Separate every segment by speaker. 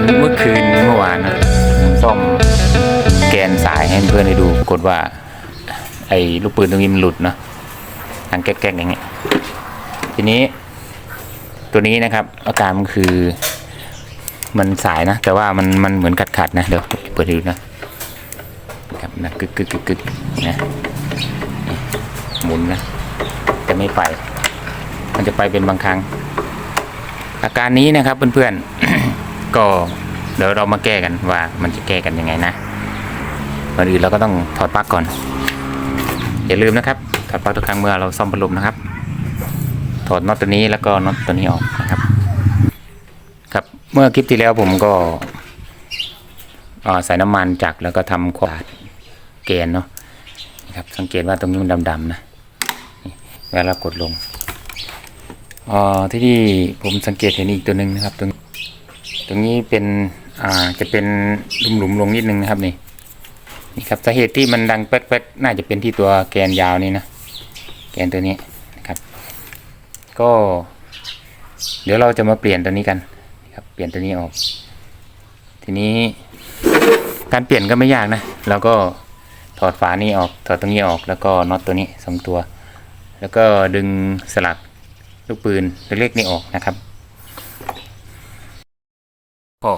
Speaker 1: อนเมื่อคืนเมื่อวานนะผมซ่อมแกนสายให้เพื่อนได้ดูปรากฏว่า ไอ้ลูกปืนตรงนี้มันหลุดเนาะทางแก๊กๆอย่างเงี้ยทีนี้ ตัวนี้นะครับ อาการมันคือ มันสายนะ แต่ว่ามันมันเหมือนขัดขัดๆนะเดี๋ยวเปิดดูนะครับนะกึกกึกกึกกึกนะหมุนนะจะไม่ไป มันจะไปเป็นบางครั้ง อาการนี้นะครับเพื่อนๆ ก็เดี๋ยวเรามาแก้กันว่ามันจะแก้กันยังไงนะก่อนอื่นเราก็ต้องถอดปลั๊กก่อน อย่าลืมนะครับ ถอดปลั๊กทุกครั้งเมื่อเราซ่อมพัดลมนะครับ ถอดน็อตตัวนี้แล้วก็น็อตตัวนี้ออกนะครับ ครับเมื่อคลิปที่แล้วผมก็เออใส่น้ำมันจักรแล้วก็ทำความสะอาดเกนเนาะนะครับสังเกตว่าตรงนี้มันดำๆนะเวลาเรากดลงเอ่อที่นี่ผมสังเกตเห็นอีกตัวหนึ่งนะครับตรง ตรงนี้เป็นอ่าจะเป็นหลุมๆลงนิดนึงนะครับนี่นี่ครับสาเหตุที่มันดังแป๊กๆน่าจะเป็นที่ตัวแกนยาวนี่นะแกนตัวนี้นะครับ ก็ เดี๋ยวเราจะมาเปลี่ยนตัวนี้กันนะครับเปลี่ยนตัวนี้ออก ทีนี้การเปลี่ยนก็ไม่ยากนะเราก็ถอดฝานี้ออกถอดตรงนี้ออกแล้วก็น็อตตัวนี้สองตัว แล้วก็ดึงสลักลูกปืนเล็กๆนี่ออกนะครับ ก็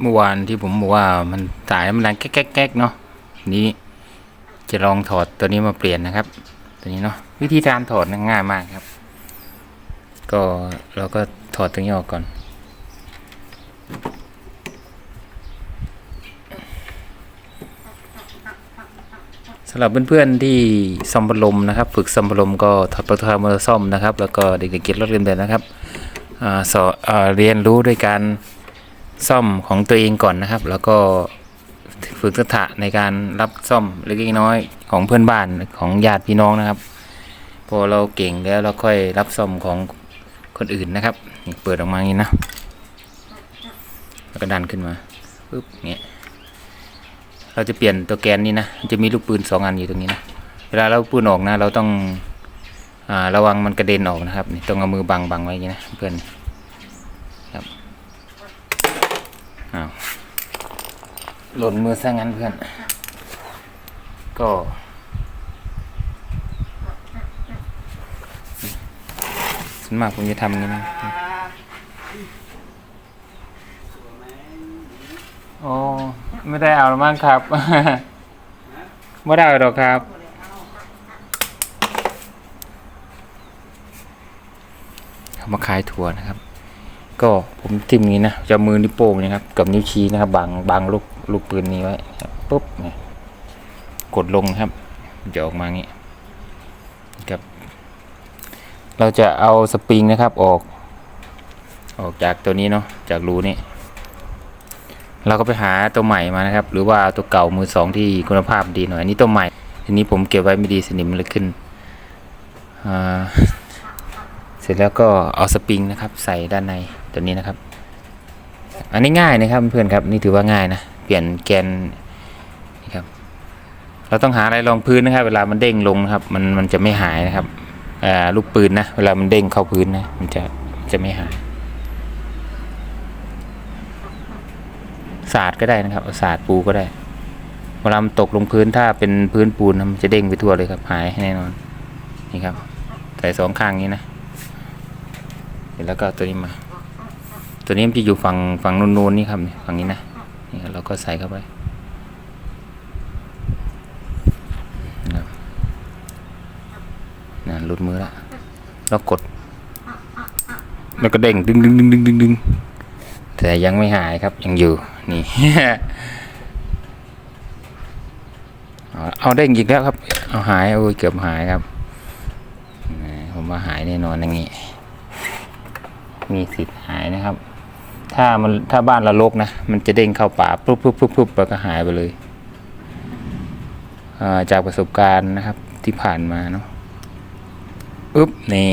Speaker 1: เมื่อวานที่ผมบอกว่ามันสายมันดังแก๊กๆเนาะนี้จะลองถอดตัวนี้มาเปลี่ยนนะครับ ตัวนี้เนาะวิธีการถอดง่ายมากครับ ก็เราก็ถอดตรงนี้ออกก่อน สำหรับเพื่อนๆที่ซ่อมพัดลมนะครับ ฝึกซ่อมพัดลมก็ถอดปลั๊กไฟมาซ่อมนะครับ แล้วก็เด็กๆเก็บรถเรียนแบบนนะครับ สอเรียนรู้ด้วยการซ่อมของตัวเองก่อนนะครับ แล้วก็ฝึกทักษะในการรับซ่อมเล็กน้อยของเพื่อนบ้านของญาติพี่น้องนะครับ พอเราเก่งแล้วเราค่อยรับซ่อมของคนอื่นนะครับ เปิดออกมาอย่างนี้นะแล้วก็ดันขึ้นมาปึ๊บเงี้ยเราจะเปลี่ยนตัวแกนนี้นะจะมีลูกปืนสองอันอยู่ตรงนี้นะเวลาเราปืนออกนะ เราต้อง ระวังมันกระเด็นออกนะครับนี่ต้องเอามือบังบังไว้อย่างนี้นะเพื่อนครับอ้าวหล่นมือซะงั้นเพื่อน ก็ส่วนมากผมจะทำอย่างนี้นะโอ้ไม่ได้เอาแล้วมั้งครับไม่ได้เอาหรอกครับ เขา มาขายถั่วนะครับ ก็ผมทิมนี้นะจะมือนิ้วโป้งนะครับ กับนิ้วชี้นะครับบางบางลูกลูกปืนนี้ไว้ปุ๊บเนี่ยกดลงครับจะออกมาอย่างนี้ครับ เราจะเอาสปริงนะครับออก ออกจากตัวนี้เนาะจากรูนี้เราก็ไปหาตัวใหม่มานะครับ หรือว่าตัวเก่ามือสองที่คุณภาพดีหน่อยอันนี้ตัวใหม่ทีนี้ผมเก็บไว้ไม่ดีสนิมเลยขึ้นอ่า ร็จแล้วก็เอาสปริงนะครับ ใส่ด้านในตัวนี้นะครับ อันนี้ง่ายนะครับเพื่อนครับนี่ถือว่าง่ายนะเปลี่ยนแกนนี่ครับ เราต้องหาอะไรรองพื้นนะครับ เวลามันเด้งลงนะครับ มันมันจะไม่หายนะครับอ่าลูกปืนนะเวลามันเด้งเข้าพื้นนะมันจะจะไม่หายศาสตร์ก็ได้นะครับศาสตร์ปูก็ได้เวลามันตกลงพื้นถ้าเป็นพื้นปูนนะมันจะเด้งไปทั่วเลยครับหายแน่นอนนี่ครับใส่สองข้างนี้นะ ร็จแล้วก็ตัวนี้มา ตัวนี้มันจะอยู่ฝั่งฝั่งนูนๆนี่ครับฝั่งนี้นะนี่เราก็ใส่เข้าไปนะหลุดมือละแล้วกด แล้วก็เด้งดึงดึงดึงดึงดึงดึงแต่ยังไม่หายครับยังอยู่นี่เอาเอาได้อีกแล้วครับ เอาหายโอ้ยเกือบหายครับผมว่าหายแน่นอนอย่างนี้ มีสิทธิ์หายนะครับ ถ้ามันถ้าบ้านเราลกนะ มันจะเด้งเข้าป่าปุ๊บปุ๊บปุ๊บปุ๊บแล้วก็หายไปเลยจากประสบการณ์นะครับที่ผ่านมาเนาะอึ๊บนี่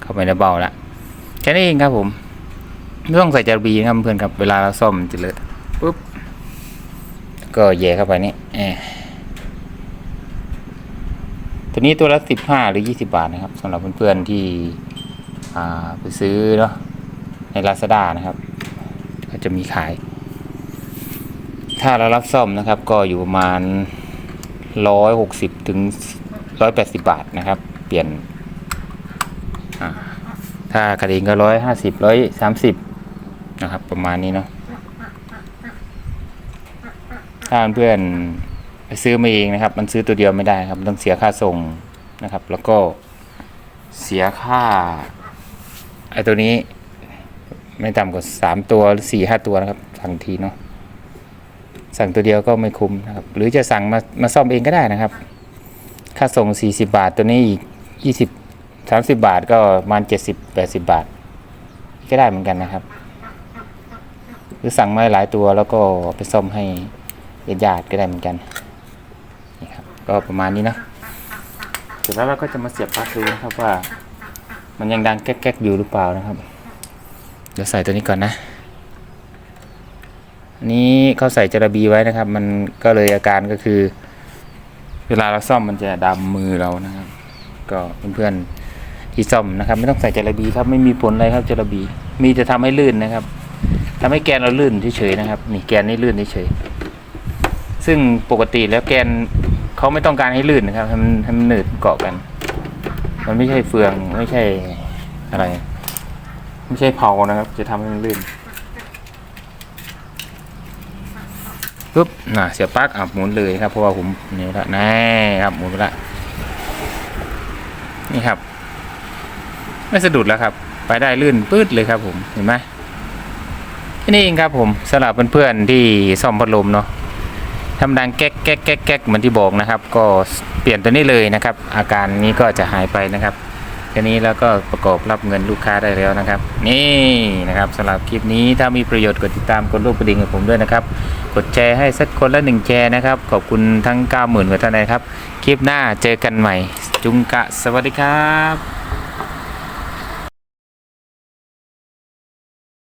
Speaker 1: เข้าไปในเบาละแค่นี้เองครับผมไม่ต้องใส่จารบีนะครับเพื่อนครับเวลาเราซ่อมจะเลอะปุ๊บก็แย่เข้าไปนี่แอตัวนี้ตัวละสิบห้าหรือยี่สิบาทนะครับสำหรับเพื่อนๆที่ อ่าไปซื้อเนาะใน Lazada นะครับ ก็จะมีขาย ถ้าเรารับซ่อมนะครับ ก็อยู่ประมาณร้อยหกสิบถึงร้อยแปดสิบาทนะครับ เปลี่ยน ถ้ากระดิ่งก็ร้อยห้าสิบร้อยสามสิบนะครับ ประมาณนี้เนาะถ้าเพื่อนไปซื้อมาเองนะครับ มันซื้อตัวเดียวไม่ได้ครับ ต้องเสียค่าส่งนะครับ แล้วก็เสียค่า อ้ตัวนี้ ไม่ต่ำกว่าสามตัวหรือสี่ห้าตัวนะครับ สั่งทีเนาะสั่งตัวเดียวก็ไม่คุ้มนะครับ หรือจะสั่งมามาซ่อมเองก็ได้นะครับ ค่าส่งสี่สิบาทตัวนี้อีกยี่สิบสามสิบาทก็ประมาณเจ็ดสิบแปดสิบาท ก็ได้เหมือนกันนะครับ หรือสั่งมาหลายตัวแล้วก็ไปซ่อมให้ญาติๆก็ได้เหมือนกันนี่ครับก็ประมาณนี้นะเสร็จแล้วเราก็จะมาเสียบปลั๊กดูนะครับว่า มันยังดังแก๊กๆอยู่หรือเปล่านะครับ เดี๋ยวใส่ตัวนี้ก่อนนะอันนี้เขาใส่จระบีไว้นะครับ มันก็เลยอาการก็คือ เวลาเราซ่อมมันจะดำมือเรานะครับ ก็เพื่อนๆที่ซ่อมนะครับ ไม่ต้องใส่จระบีครับไม่มีผลอะไรครับจระบี มีจะทำให้ลื่นนะครับทำให้แกนเราลื่นเฉยๆนะครับ นี่แกนนี่ลื่นเฉยซึ่งปกติแล้วแกนเขาไม่ต้องการให้ลื่นนะครับให้มันให้มันหนืดเกาะกัน มันไม่ใช่เฟืองไม่ใช่อะไร ไม่ใช่เผานะครับ จะทำให้มันลื่นปุ๊บน่ะเสียบปลั๊กอะหมุนเลยครับ เพราะว่าผมนี่ละแน่ครับหมุนไปละนี่ครับ ไม่สะดุดแล้วครับ ไปได้ลื่นปื๊ดเลยครับ ผมเห็นไหมนี้เองครับผมสำหรับเพื่อนๆที่ซ่อมพัดลมเนาะ ทำดังแก๊กแก๊กแก๊กแก๊กเหมือนที่บอกนะครับ ก็เปลี่ยนตัวนี้เลยนะครับ อาการนี้ก็จะหายไปนะครับแค่นี้แล้วก็ประกอบรับเงินลูกค้าได้แล้วนะครับ นี่นะครับสำหรับคลิปนี้ถ้ามีประโยชน์กดติดตามกดรูปกระดิ่งกับผมด้วยนะครับ กดแชร์ให้สักคนละหนึ่งแชร์นะครับ ขอบคุณทั้ง 90,000กว่าท่านนะครับ คลิปหน้าเจอกันใหม่ จุงกะสวัสดีครับ